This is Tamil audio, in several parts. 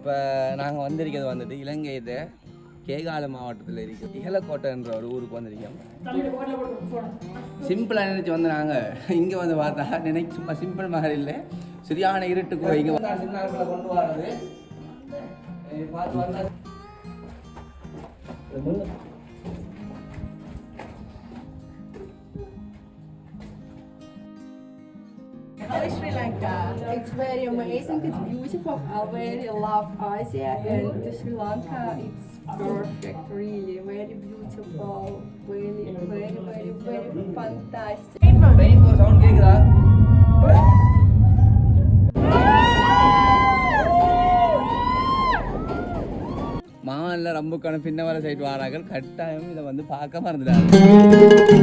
இப்போ நாங்கள் வந்திருக்கிறது வந்துட்டு இலங்கை இது கேகால மாவட்டத்தில் இருக்கு. இகலக்கோட்டைன்ற ஒரு ஊருக்கு வந்திருக்கோம். சிம்பிளாக நினச்சி வந்து நாங்கள் இங்கே வந்து பார்த்தா நினைக்க சும்மா சிம்பிள் மாதிரி இல்லை. சரியான இருட்டுக்கு இங்கே வந்து சின்ன கொண்டு வர்றது. பார்த்து வந்தா இது Sri Lanka. It's very amazing. It's beautiful. I very love Asia and to Sri Lanka. It's perfect. Really, very beautiful. Really, very, very, very fantastic. Train ஒரு சவுண்ட் கேட்குதா மாவனில் ரம்புக்கான பின்ன வர சைடு வாரார்கள் கட்டாயம் இதை வந்து பார்க்க மறந்துட்டாங்க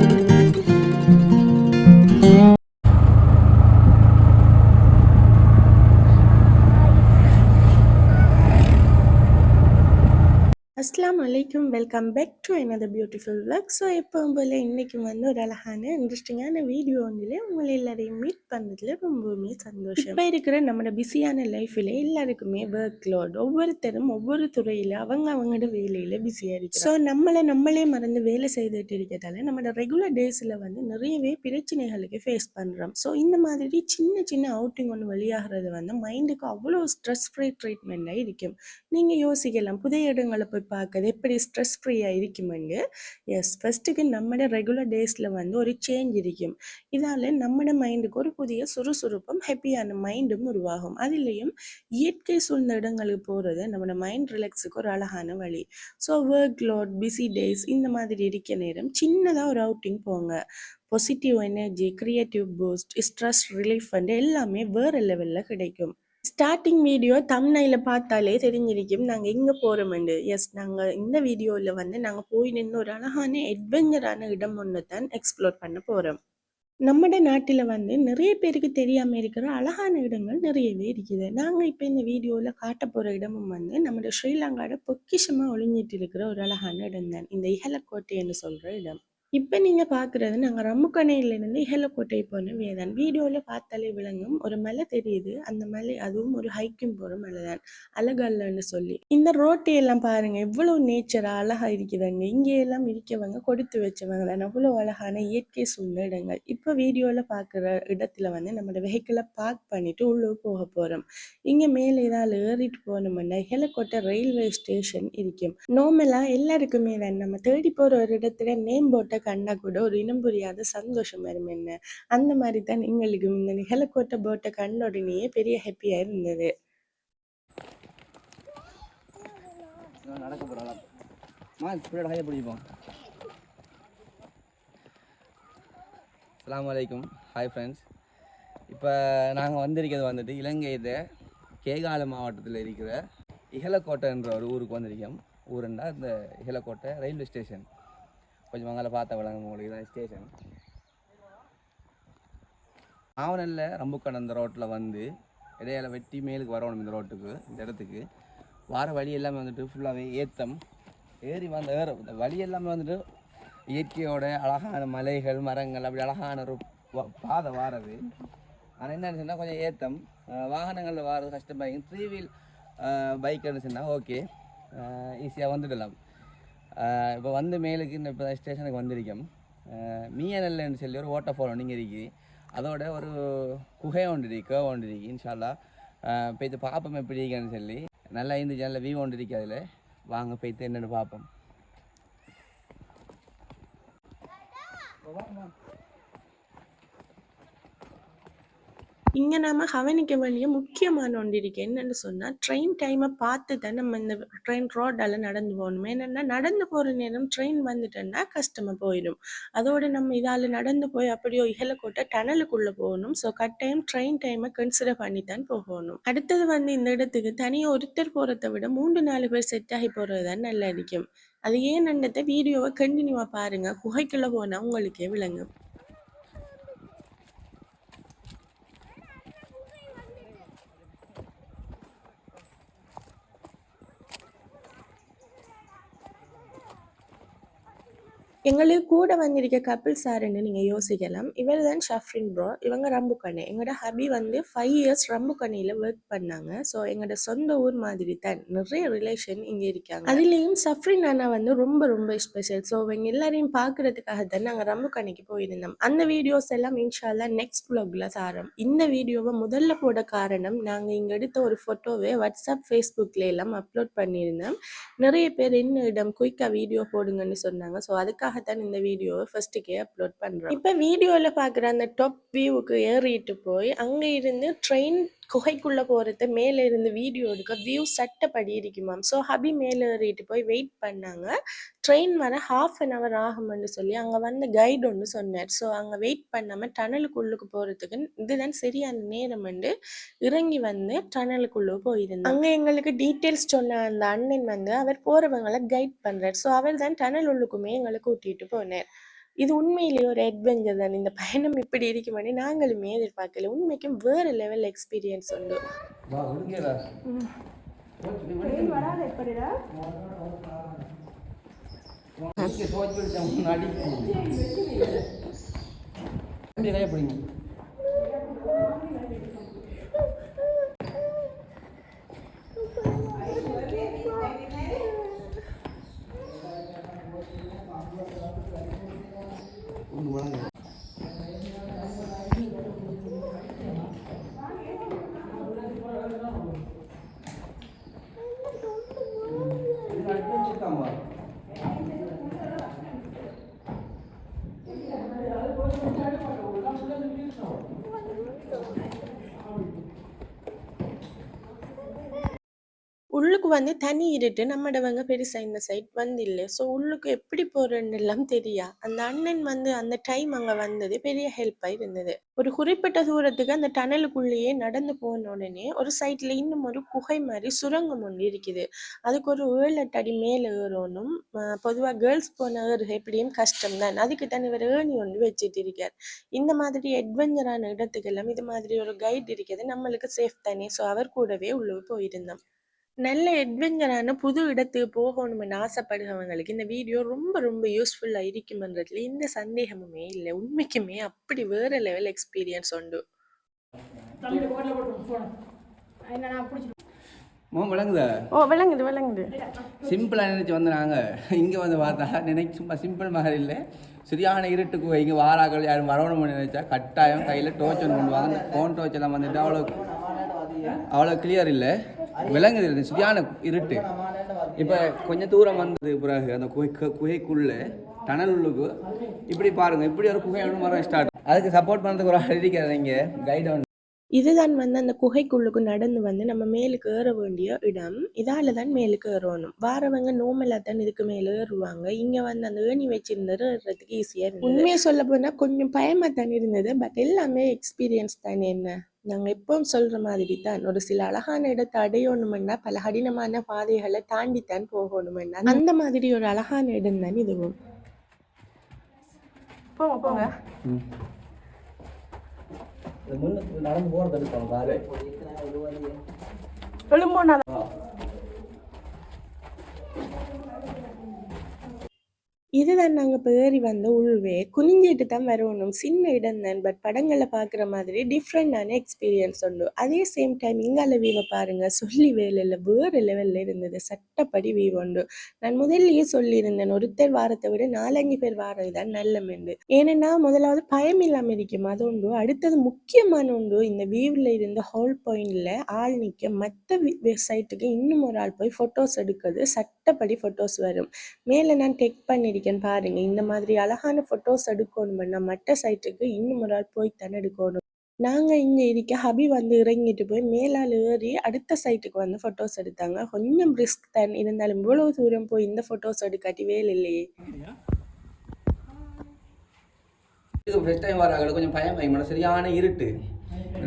அஸ்லாம் வலைக்கும் வெல்கம் பேக் டு எனது பியூட்டிஃபுல் vlog. ஸோ எப்போவும் போல் இன்றைக்கும் வந்து ஒரு அழகான இன்ட்ரெஸ்டிங்கான வீடியோ வந்துலேயே உங்களை எல்லாரையும் மீட் பண்ணதில் ரொம்பவுமே சந்தோஷம். இப்போ இருக்கிற நம்மளோட பிஸியான லைஃப்பில் எல்லாருக்குமே ஒர்க் லோட் ஒவ்வொருத்தரும் ஒவ்வொரு துறையில் அவங்க அவங்களோட வேலையில் பிஸியாக இருக்கு ஸோ நம்மளை நம்மளே மறந்து வேலை செய்துட்டு இருக்கிறதால நம்மளோட ரெகுலர் டேஸில் வந்து நிறையவே பிரச்சனைகளுக்கு ஃபேஸ் பண்ணுறோம் ஸோ இந்த மாதிரி சின்ன சின்ன அவுட்டிங் ஒன்று வெளியாகிறது வந்து மைண்டுக்கு அவ்வளோ ஸ்ட்ரெஸ் ஃப்ரீ ட்ரீட்மெண்ட்டாக இருக்கும். நீங்கள் யோசிக்கலாம் புதிய இடங்களை போய் பார்க்கறது எப்படி ஸ்ட்ரெஸ் ஃப்ரீயாக இருக்குமெண்டு எஸ் ஃபஸ்ட்டுக்கு நம்மளோட ரெகுலர் டேஸில் வந்து ஒரு சேஞ்ச் இருக்கும். இதால் நம்மளோட மைண்டுக்கு ஒரு புதிய சுறுசுறுப்பும் ஹாப்பியான மைண்டும் உருவாகும். அதுலேயும் இயற்கை சூழ்ந்த இடங்களுக்கு போகிறது நம்மளோட மைண்ட் ரிலாக்ஸுக்கு ஒரு அழகான வழி. So work load busy days இந்த மாதிரி இருக்க நேரம் சின்னதாக ஒரு அவுட்டிங் போங்க. Positive energy creative boost stress relief வந்து எல்லாமே வேறு லெவலில் கிடைக்கும். ஸ்டார்டிங் வீடியோ தம்னையில் பார்த்தாலே தெரிஞ்சிருக்கும். நாங்கள் எங்கே போகிறோமெண்டு எஸ் நாங்கள் இந்த வீடியோவில் வந்து நாங்கள் போய் நின்று ஒரு அழகான அட்வென்ச்சரான இடம் ஒன்று தான் எக்ஸ்ப்ளோர் பண்ண போகிறோம் நம்மட நாட்டில் வந்து நிறைய பேருக்கு தெரியாமல் இருக்கிற அழகான இடங்கள் நிறையவே இருக்குது. நாங்கள் இப்போ இந்த வீடியோவில் காட்ட போகிற இடமும் வந்து நம்மளோட ஸ்ரீலங்காவோட பொக்கிஷமாக ஒளிஞ்சிட்டு இருக்கிற ஒரு அழகான இடம் தான் இந்த இஹலக்கோட்டைன்னு சொல்கிற இடம். இப்போ நீங்கள் பார்க்குறது நாங்கள் ரம்முக்கணையிலேருந்து இஹலக்கோட்டை போன வேதான். வீடியோவில் பார்த்தாலே விளங்கும். ஒரு மலை தெரியுது. அந்த மலை அதுவும் ஒரு ஹைக்கிங் போகிற மலை தான் அழகல்லன்னு சொல்லி. இந்த ரோட்டை எல்லாம் பாருங்க எவ்வளோ நேச்சராக அழகாக இருக்குதுங்க. இங்கே எல்லாம் இருக்கவங்க கொடுத்து வச்சவங்க தான். அவ்வளோ அழகான இயற்கை சூழ்ந்த இடங்கள் இப்போ வீடியோவில் பார்க்குற இடத்துல வந்து நம்மளோட வெஹிக்கிளை பார்க் பண்ணிட்டு உள்ளே போக போகிறோம் இங்கே மேலே ஏதாவது ஏறிட்டு போனோம்னா ஹெலக்கோட்டை ரயில்வே ஸ்டேஷன் இருக்கும். நார்மலாக எல்லாருக்குமே தான். நம்ம தேடி போகிற ஒரு இடத்துல நேம் போட்டை கண்டா கூட ஒரு இனம் புரியாத சந்தோஷம் வரும் என்ன? அந்த மாதிரி தான் எங்களுக்கும் இந்த நிகழக்கோட்டை போட்டை கண்ட உடனேயே பெரிய ஹாப்பியாக இருந்தது. நான் நடக்க போகிறோம் ஹாய் ஃப்ரெண்ட்ஸ் இப்போ நாங்கள் வந்திருக்கிறது வந்துட்டு இலங்கையில் கேகால மாவட்டத்தில் இருக்கிற இகலக்கோட்டைன்ற ஒரு ஊருக்கு வந்திருக்கோம். ஊருண்டா இந்த இகலக்கோட்டை ரயில்வே ஸ்டேஷன். கொஞ்சம் மங்கள பார்த்த விளங்க உங்களுக்கு. தான் ஸ்டேஷன் ஆவணல்ல ரம்புக்கடை இந்த ரோட்டில் வந்து இடையில வெட்டி மேலுக்கு வரணும் இந்த ரோட்டுக்கு இந்த இடத்துக்கு. வார வழி எல்லாமே வந்துட்டு ஃபுல்லாகவே ஏத்தம். ஏறி வந்த ஏற இந்த வழி எல்லாமே வந்துட்டு இயற்கையோட அழகான மலைகள் மரங்கள் அப்படி அழகான ஒரு பாதை வாரது. ஆனால் என்னன்னு சொன்னால் கொஞ்சம் ஏத்தம். வாகனங்களில் வாரது கஷ்டமாக த்ரீ வீல் பைக்குன்னு சொன்னால் ஓகே ஈஸியாக வந்துடலாம். இப்போ வந்து மேலுக்கு இந்த இப்போ ஸ்டேஷனுக்கு வந்திருக்கோம் மீயநல்லன்னு சொல்லி ஒரு வாட்டர் ஃபால் ஒன்று இருக்கு அதோட ஒரு குகை ஒன்று இருக்கு கேவ் ஒன்று இருக்கு இன்ஷால்லா. போய்த்து பார்ப்போம் எப்படி இருக்குன்னு சொல்லி. நல்லா இருந்துச்சு நல்ல வியூ ஒன்று இருக்கு அதில். வாங்க போய்த்து என்னென்னு பார்ப்போம். இங்கே நம்ம கவனிக்க வேண்டிய முக்கியமான ஒன்று இருக்குது என்னென்னு சொன்னால் ட்ரெயின் டைமை பார்த்து தான் நம்ம இந்த ட்ரெயின் ரோடால் நடந்து போகணும். என்னென்னா நடந்து போகிற நேரம் ட்ரெயின் வந்துட்டோன்னா கஷ்டமாக போயிடும். அதோடு நம்ம இதால் நடந்து போய் அப்படியோ இகலக்கோட்டை டனலுக்குள்ளே போகணும். ஸோ கட்டாயம் ட்ரெயின் டைமை கன்சிடர் பண்ணி தான் போகணும். அடுத்தது வந்து இந்த இடத்துக்கு தனியாக ஒருத்தர் போகிறத விட மூன்று நாலு பேர் செட் ஆகி போகிறது தான் நல்லா இருக்கும் அது ஏன் நடந்த வீடியோவை கண்டினியூவாக பாருங்கள் குகைக்குள்ளே போனால் உங்களுக்கே விளங்கும். எங்களுக்கு கூட வந்திருக்க கப்பிள் சாருன்னு நீங்கள் யோசிக்கலாம். இவர் தான் ஷஃப்ரின் ப்ரோ இவங்க ரம்புக்கண்ணே. எங்களோட ஹபி வந்து ஃபைவ் இயர்ஸ் ரம்புக்கண்ணையில் ஒர்க் பண்ணாங்க. ஸோ எங்களோட சொந்த ஊர் மாதிரி தான். நிறைய ரிலேஷன் இங்கே இருக்காங்க. அதுலேயும் சஃப்ரின் அண்ணா வந்து ரொம்ப ரொம்ப ஸ்பெஷல் ஸோ இவங்க எல்லாரையும் பார்க்குறதுக்காக தான் நாங்கள் ரம்புக்கண்ணைக்கு போயிருந்தோம். அந்த வீடியோஸ் எல்லாம் இன்ஷால்லா நெக்ஸ்ட் ப்ளாகில் சாரம். இந்த வீடியோவை முதல்ல போட காரணம் நாங்கள் இங்கே எடுத்த ஒரு ஃபோட்டோவை வாட்ஸ்அப் ஃபேஸ்புக்கில் எல்லாம் அப்லோட் பண்ணியிருந்தோம். நிறைய பேர் என்ன இடம் குயிக்காக வீடியோ போடுங்கன்னு சொன்னாங்க. ஸோ அதுக்காக அதுக்காகத்தான் இந்த வீடியோவை ஃபர்ஸ்ட்டுக்கே அப்லோட் பண்ணுறேன் இப்போ வீடியோவில் பார்க்குற அந்த டாப் வியூவுக்கு ஏறிட்டு போய் அங்கே இருந்து ட்ரெயின் குகைக்குள்ளே போகிறது மேலே இருந்து வீடியோ எடுக்க வியூ சட்டப்படி இருக்குமாம் ஸோ ஹபி மேலே ஏறிட்டு போய் வெயிட் பண்ணாங்க. ட்ரெயின் வர ஹாஃப் அன் ஹவர் ஆகும்னு சொல்லி அங்கே வந்த கைடு ஒன்று சொன்னார். ஸோ அங்கே வெயிட் பண்ணாமல் டனலுக்குள்ளுக்கு போகிறதுக்கு இதுதான் சரியான நேரம் வந்து இறங்கி வந்து டனலுக்குள்ளே போயிருந்தோம் அங்கே எங்களுக்கு டீட்டெயில்ஸ் சொன்ன அந்த அண்ணன் வந்து அவர் போகிறவங்களை கைட் பண்ணுறார் ஸோ அவர் தான் டனல் உள்ளுக்குமே எங்களை கூட்டிகிட்டு போனார். இது உண்மையிலேயே ஒரு அட்வென்ச்சர் தான்? இந்த பயணம் இப்படி இருக்குமானே நாங்களுமே எதிர்பார்க்கல. உண்மைக்கும் வேறு லெவல் எக்ஸ்பீரியன்ஸ் உண்டு. வராது எப்படிடா? உள்ளுக்கு வந்து தனி இருட்டு நம்மடவங்க பெருசாக இந்த சைட் வந்து இல்லை ஸோ உள்ளுக்கு எப்படி போறேன்னு எல்லாம் தெரியா? அந்த அண்ணன் வந்து அந்த டைம் அங்க வந்தது பெரிய ஹெல்ப்பாக இருந்தது. ஒரு குறிப்பிட்ட தூரத்துக்கு அந்த டனலுக்குள்ளேயே நடந்து போன உடனே ஒரு சைட்ல இன்னும் ஒரு குகை மாதிரி சுரங்கம் ஒன்று இருக்குது. அதுக்கு ஒரு ஏழு எட்டு அடி மேலே ஏறணும். பொதுவாக கேர்ள்ஸ் போன ஏறு எப்படியும் கஷ்டம் தான் அதுக்கு தனி ஒரு ஏணி ஒன்று வச்சுட்டு இருக்கார். இந்த மாதிரி அட்வென்ச்சரான இடத்துக்கெல்லாம் இது மாதிரி ஒரு கைட் இருக்குது. நம்மளுக்கு சேஃப் தானே? ஸோ அவர் கூடவே உள்ளே போயிருந்தோம். நல்ல அட்வென்ச்சரான புது இடத்துக்கு போகணும்னு ஆசைப்படுறவங்களுக்கு இந்த வீடியோ ரொம்ப ரொம்ப யூஸ்ஃபுல்லாக இருக்குமன்றதுல எந்த சந்தேகமுமே இல்லை. உண்மைக்குமே அப்படி வேற லெவல் எக்ஸ்பீரியன்ஸ் உண்டு. மோ விளங்குதா? ஓ விளங்குது விளங்குது. சிம்பிளாக நினச்சி வந்து நாங்கள் இங்கே வந்து பார்த்தா நினைக்க சும்மா சிம்பிள் மாதிரி இல்லை. சரியான இருட்டுக்கு இங்கே வாராக்கள் யாரும் வரணும்னு நினைச்சா கட்டாயம் கையில் டோர்ச் ஒன்று கொண்டு வாங்க. ஃபோன் டோர்ச் எல்லாம் வந்துட்டு அவ்வளோ அவ்வளோ கிளியர் இல்லை. விளங்குது சரியான இருட்டு. இப்போ கொஞ்சம் தூரம் வந்தது பிறகு அந்த குகை குகைக்குள்ளே டனல் உள்ளுக்கு இப்படி பாருங்க இப்படி ஒரு குகை மரம் ஸ்டார்ட் அதுக்கு சப்போர்ட் பண்ணுறதுக்கு ஒரு இங்கே கைடு ஒன்று இதுதான் வந்து அந்த குகைக்குள்ளுக்கு நடந்து வந்து நம்ம மேலுக்கு ஏற வேண்டிய இடம். இதால தான் மேலுக்கு ஏறணும். வாரவங்க நோமலா தான் இதுக்கு மேலே ஏறுவாங்க. இங்க வந்து அந்த ஏணி வச்சிருந்தது ஏறுறதுக்கு ஈஸியா இருந்தது. உண்மையை சொல்ல போனா கொஞ்சம் பயமா தான் இருந்தது பட் எல்லாமே எக்ஸ்பீரியன்ஸ் தானே என்ன? நாங்க எப்பவும் சொல்ற மாதிரி தான் ஒரு சில அழகான இடத்தை அடையணும்னா பல கடினமான பாதைகளை தாண்டி தான் போகணும்னா அந்த மாதிரி ஒரு அழகான இடம் தான் இதுவும். போங்க போங்க. நடந்து போகிறது எழும்போனா இதுதான் நாங்கள் இப்போ ஏறி வந்த உள்வே குனிஞ்சிட்டு தான் வரணும். சின்ன இடம் தான் பட் படங்களில் பார்க்குற மாதிரி டிஃப்ரெண்டான எக்ஸ்பீரியன்ஸ் உண்டு. அதே சேம் டைம் இங்கால வீவை பாருங்கள் சொல்லி வேலையில் வேறு லெவலில் இருந்தது. சட்டப்படி வீவ் உண்டு. நான் முதல்லயே சொல்லியிருந்தேன் ஒருத்தர் வாரத்தை விட நாலஞ்சு பேர் வாரது தான் நல்ல மெண்டு. ஏன்னா முதலாவது பயம் இல்லாமல் இருக்கும்? அது உண்டு. அடுத்தது முக்கியமான உண்டு இந்த வியூவில் இருந்த ஹோல் பாயிண்டில் ஆள் நிற்க மற்ற சைட்டுக்கு இன்னும் ஒரு ஆள் போய் ஃபோட்டோஸ் எடுக்கிறது. சட்டப்படி ஃபோட்டோஸ் வரும். மேலே நான் டெக் பண்ணியிருக்கேன் பாருங்க. இந்த மாதிரி அழகான ஃபோட்டோஸ் எடுக்கணும்னா மற்ற சைட்டுக்கு இன்னும் ஒரு ஆள் போய் தானே எடுக்கணும். நாங்கள் இங்கே இருக்க ஹபி வந்து இறங்கிட்டு போய் மேலால் ஏறி அடுத்த சைட்டுக்கு வந்து ஃபோட்டோஸ் எடுத்தாங்க. கொஞ்சம் ரிஸ்க் தான். இருந்தாலும் இவ்வளோ தூரம் போய் இந்த ஃபோட்டோஸ் எடுக்காட்டி வேலை இல்லையே. இது ஃபஸ்ட் டைம் வராங்க கொஞ்சம் பயம் பயமான சரியான இருட்டு.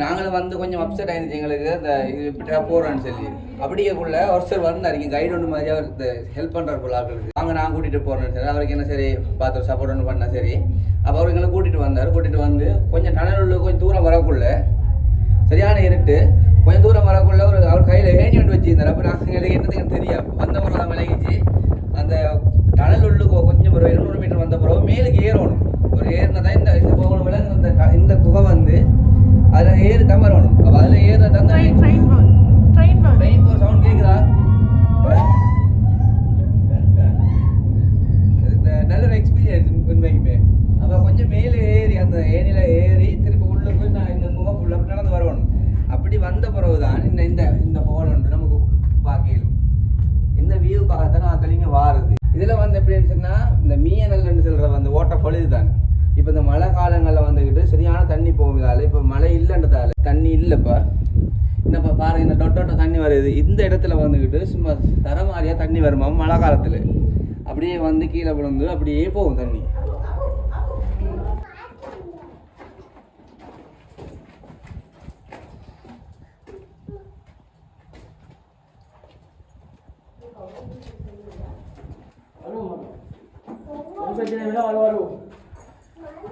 நாங்களும் வந்து கொஞ்சம் அப்செட் ஆயிருந்துச்சு எங்களுக்கு. இந்த இது போகிறோன்னு சொல்லி. அப்படியேக்குள்ள ஒருத்தர் வந்தார். இங்கே கைடு ஒன்று மாதிரி அவர் இந்த ஹெல்ப் பண்ணுறாரு போல ஆட்களுக்கு. அவங்க நான் கூட்டிகிட்டு போகிறேன்னு சொல்லி அவருக்கு என்ன சரி பார்த்து சப்போர்ட் ஒன்று பண்ணா சரி. அப்போ அவர் எங்களை கூட்டிகிட்டு வந்தார். கூட்டிகிட்டு வந்து கொஞ்சம் டனலுள்ள கொஞ்சம் தூரம் வரக்குள்ள சரியான இருட்டு. கொஞ்சம் தூரம் வரக்குள்ள ஒரு அவர் கையில் ஏணி ஒன்று வச்சிருந்தார். அப்போ நான் எங்களுக்கு என்னது எனக்கு தெரியாது வந்த பிறகு தான் விலகிச்சு அந்த டனல் உள்ளுக்கு கொஞ்சம் ஒரு இருநூறு மீட்டர் வந்த பிறகு மேலுக்கு ஏறணும். ஒரு ஏறினதான் இந்த இந்த போகணும் விலங்கு இந்த இந்த குகை வந்து அதில் ஏறி தான் வரணும் அப்போ அதில் ஏற தான் ட்ரெயின் ட்ரெயின் போ ட்ரெயின் போ ட்ரெயின் போகிற சவுண்ட் கேட்குதா நல்ல ஒரு எக்ஸ்பீரியன்ஸ் உண்மைக்குமே. அப்போ கொஞ்சம் மேலே ஏறி அந்த ஏனியில் ஏறி திருப்பி உள்ளே போய் நான் இந்த குகை ஃபுல்லாக நடந்து வரணும். அப்படி வந்த பிறகு தான் இந்த இந்த இந்த வந்து நமக்கு பார்க்கலாம் இந்த வியூக்காகத்தான் நான் கலிங்க வாருது. இதில் வந்து எப்படின்னு சொன்னால் இந்த மீனல்னு சொல்கிற அந்த வாட்டர் இதுதான். இப்போ இந்த மழை காலங்களில் வந்துக்கிட்டு சரியான தண்ணி போகுதால இப்போ மழை இல்லைன்றதால தண்ணி இல்லைப்பா. என்னப்பா பாருங்க இந்த டொட்டோட்ட தண்ணி வருது. இந்த இடத்துல வந்துக்கிட்டு சும்மா தர தண்ணி வருமா மழை காலத்தில்? அப்படியே வந்து கீழே விழுந்து அப்படியே போகும் தண்ணி.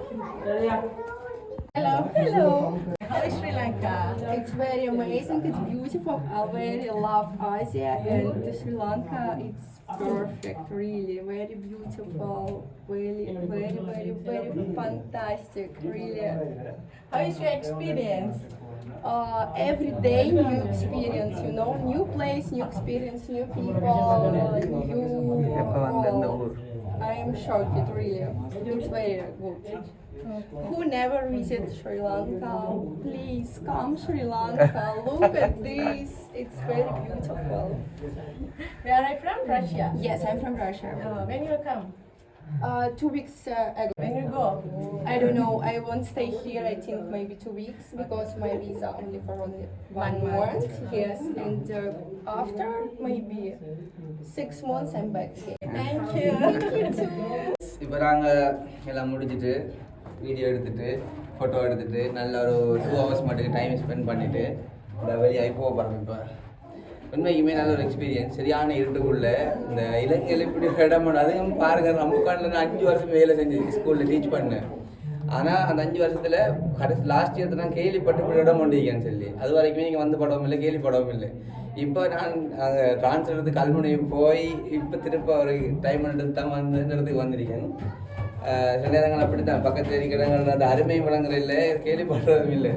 Hello, hello. How is Sri Lanka? It's very amazing. It's beautiful. I very love Asia and to Sri Lanka. It's perfect, really, very beautiful, really, very, very, very fantastic, really. How is your experience? Uh, every day new experience, you know, new place, new experience, new people, uh, new. I am shocked, really. It's very good. Who never visit Sri Lanka? Please come Sri Lanka. Look at this. It's very beautiful. Where are you from? Russia. Yes, I'm from Russia. Oh, when you come? Uh, two weeks uh, ago. When you go? I don't know. I won't stay here. I think maybe two weeks because my visa only for only one month. Yes, and uh, after maybe six months I'm back here. Thank you. Thank you too. இப்போ நாங்கள் எல்லாம் முடிஞ்சிட்டு வீடியோ எடுத்துட்டு ஃபோட்டோ எடுத்துட்டு நல்ல ஒரு டூ ஹவர்ஸ் மட்டும் டைம் ஸ்பெண்ட் பண்ணிவிட்டு இந்த வெளியாகி போக போகிறோம் இப்போ உண்மைக்குமே நல்ல ஒரு எக்ஸ்பீரியன்ஸ் சரியான இருட்டுக்குள்ள இந்த இளைஞர்கள் இப்படி ஒரு இடம் பண்ண அதுவும் பாருங்க ரம்புக்காண்டில் நான் அஞ்சு வருஷம் வேலை செஞ்சு ஸ்கூலில் டீச் பண்ணேன். ஆனால் அந்த அஞ்சு வருஷத்தில் கடைசி லாஸ்ட் இயர் நான் கேள்விப்பட்டு இப்படி இடம் பண்ணிருக்கேன்னு சொல்லி. அது வரைக்குமே இங்கே வந்து படவும் இல்லை கேள்விப்படவும் இல்லை. இப்போ நான் அங்கே ட்ரான்ஸ்ஃபர் எடுத்து கல்முனை போய் இப்போ திருப்ப ஒரு டைம் எடுத்து தான் வந்து இடத்துக்கு வந்திருக்கேன். சில நேரங்கள் அப்படி தான் பக்கத்து இருக்கிறவங்க அந்த அருமை வளங்கள் இல்லை கேள்விப்படுறதும் இல்லை.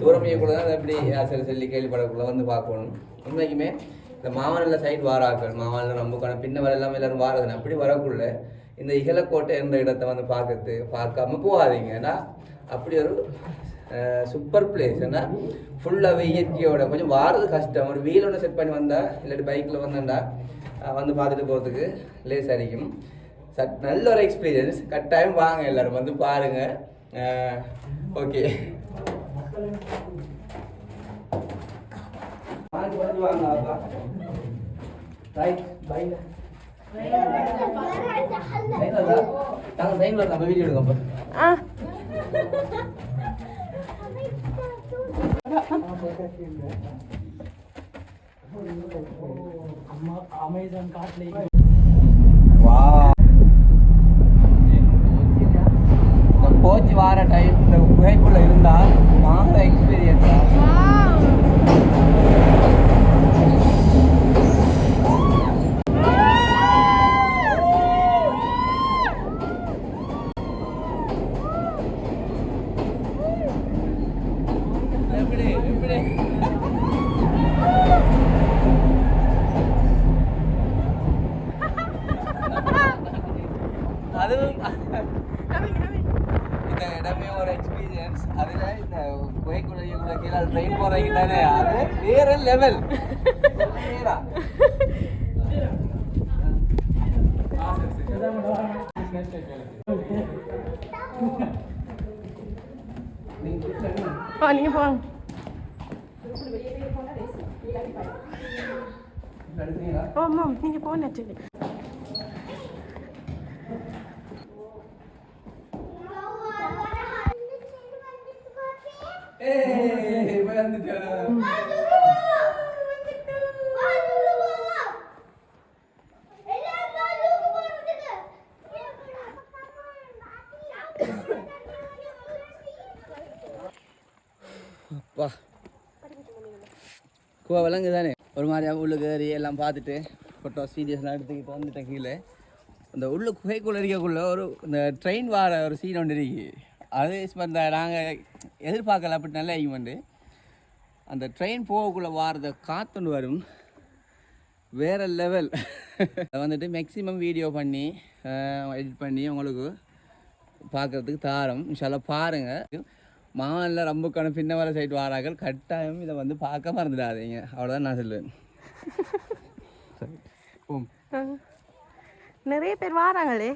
தூரமையை கூட தான் அப்படி சில சொல்லி கேள்விப்படக்குள்ள வந்து பார்க்கணும். உண்மைக்குமே இந்த மாவனில் சைடு வாராக்கள் மாவனில் ரொம்ப பின்ன வர எல்லாமே எல்லாரும் வாரதுன்னு அப்படி வரக்குள்ள இந்த இகலக்கோட்டை என்ற இடத்த வந்து பார்க்கறது பார்க்காம போகாதீங்க. ஏன்னா அப்படி ஒரு சூப்பர் பிளேஸ் ஏன்னா ஃபுல்லாகவே இயற்கையோட கொஞ்சம் வாரது கஷ்டம். ஒரு வீல் ஒன்று செட் பண்ணி வந்தால் இல்லாட்டி பைக்கில் வந்தேன்டா வந்து பார்த்துட்டு போகிறதுக்கு லேஸ் அடிக்கும். சட் நல்ல ஒரு எக்ஸ்பீரியன்ஸ் கட்டாயம் வாங்க எல்லாரும் வந்து பாருங்க. ஓகே வாங்க ரைட் பை கோச் வார டைம் இந்த குகைக்குள்ள இருந்தா மாச எக்ஸ்பீரியன்ஸ் அதுவும் இந்த இடமே ஒரு எக்ஸ்பீரியன்ஸ் அதில் இந்த குகைக்குள்ள இவ்வளோ கீழே ட்ரெயின் போகிறீங்க தானே அது வேற லெவல் ஆ நீங்கள் போங்க ஓ மேம் நீங்கள் போன சரி ஏய் வந்துட்டேன் அப்பா. குவா விலங்கு தானே ஒரு மாதிரியாக உள்ளுக்கு ஏறி எல்லாம் பார்த்துட்டு ஃபோட்டோ சீரியஸ்லாம் எடுத்துக்கிட்டு வந்துட்டேன் கீழே. அந்த உள்ள குகைக்குள்ளே இருக்கக்குள்ள ஒரு இந்த ட்ரெயின் வார ஒரு சீன் ஒன்று இருக்குது அது இந்த நாங்கள் எதிர்பார்க்கல அப்படி நல்ல ஐமெண்ட்டு அந்த ட்ரெயின் போகக்குள்ளே வாரத காத்துண்டு வரும். வேற லெவல் வந்துட்டு மேக்ஸிமம் வீடியோ பண்ணி எடிட் பண்ணி உங்களுக்கு பார்க்குறதுக்கு தாரம். இன்ஷால்லா பாருங்கள் மாவனில் ரம்புக்கான பின்ன வர சைடு வாராக்கள் கட்டாயம் இதை வந்து பார்க்க மறந்துடாதீங்க. அவ்வளோதான் நான் சொல்லுவேன். சரி. ஓம் நிறைய பேர் வாராங்களே.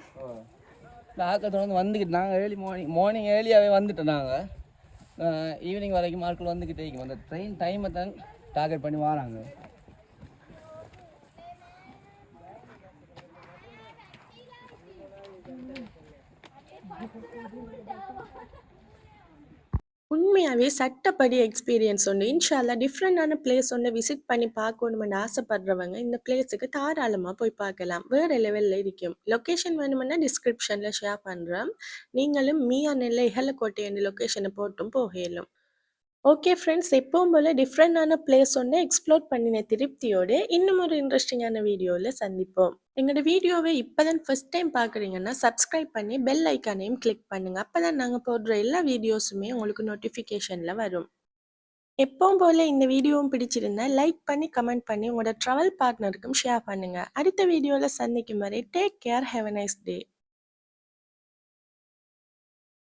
ஆக்கள் தொடர்ந்து வந்துக்கிட்டு நாங்கள் ஏர்லி மார்னிங் மார்னிங் ஏர்லியாகவே வந்துட்டோம் நாங்கள் ஈவினிங் வரைக்கும் ஆட்கள் வந்துக்கிட்டே இருக்கும் அந்த ட்ரெயின் டைமை தான் டார்கெட் பண்ணி வராங்க. உண்மையாகவே சட்டப்படி எக்ஸ்பீரியன்ஸ் ஒன்று இன்ஷால்லா டிஃப்ரெண்டான பிளேஸ் ஒன்று விசிட் பண்ணி பார்க்கணுமென்னு ஆசைப்படுறவங்க இந்த பிளேஸுக்கு தாராளமாக போய் பார்க்கலாம். வேறு லெவலில் இருக்கும். லொக்கேஷன் வேணுமென்னா டிஸ்கிரிப்ஷனில் ஷேர் பண்ணுறேன் நீங்களும் மீயா நெல்லை இகலக்கோட்டை என்ற லொக்கேஷனை போட்டும் போகலும். ஓகே ஃப்ரெண்ட்ஸ் எப்பவும் போல் டிஃப்ரெண்டான பிளேஸ் ஒன்று எக்ஸ்ப்ளோர் பண்ணின திருப்தியோடு இன்னும் ஒரு இன்ட்ரெஸ்டிங்கான வீடியோவில் சந்திப்போம். எங்களோட வீடியோவை இப்போ தான் ஃபஸ்ட் டைம் பார்க்குறீங்கன்னா சப்ஸ்கிரைப் பண்ணி பெல் ஐக்கானையும் கிளிக் பண்ணுங்கள் அப்போ தான் நாங்கள் போடுற எல்லா வீடியோஸுமே உங்களுக்கு நோட்டிஃபிகேஷனில் வரும். எப்பவும் போல் இந்த வீடியோவும் பிடிச்சிருந்தா லைக் பண்ணி கமெண்ட் பண்ணி உங்களோட ட்ராவல் பார்ட்னருக்கும் ஷேர் பண்ணுங்கள் அடுத்த வீடியோவில் சந்திக்கும் வரை take care have nice day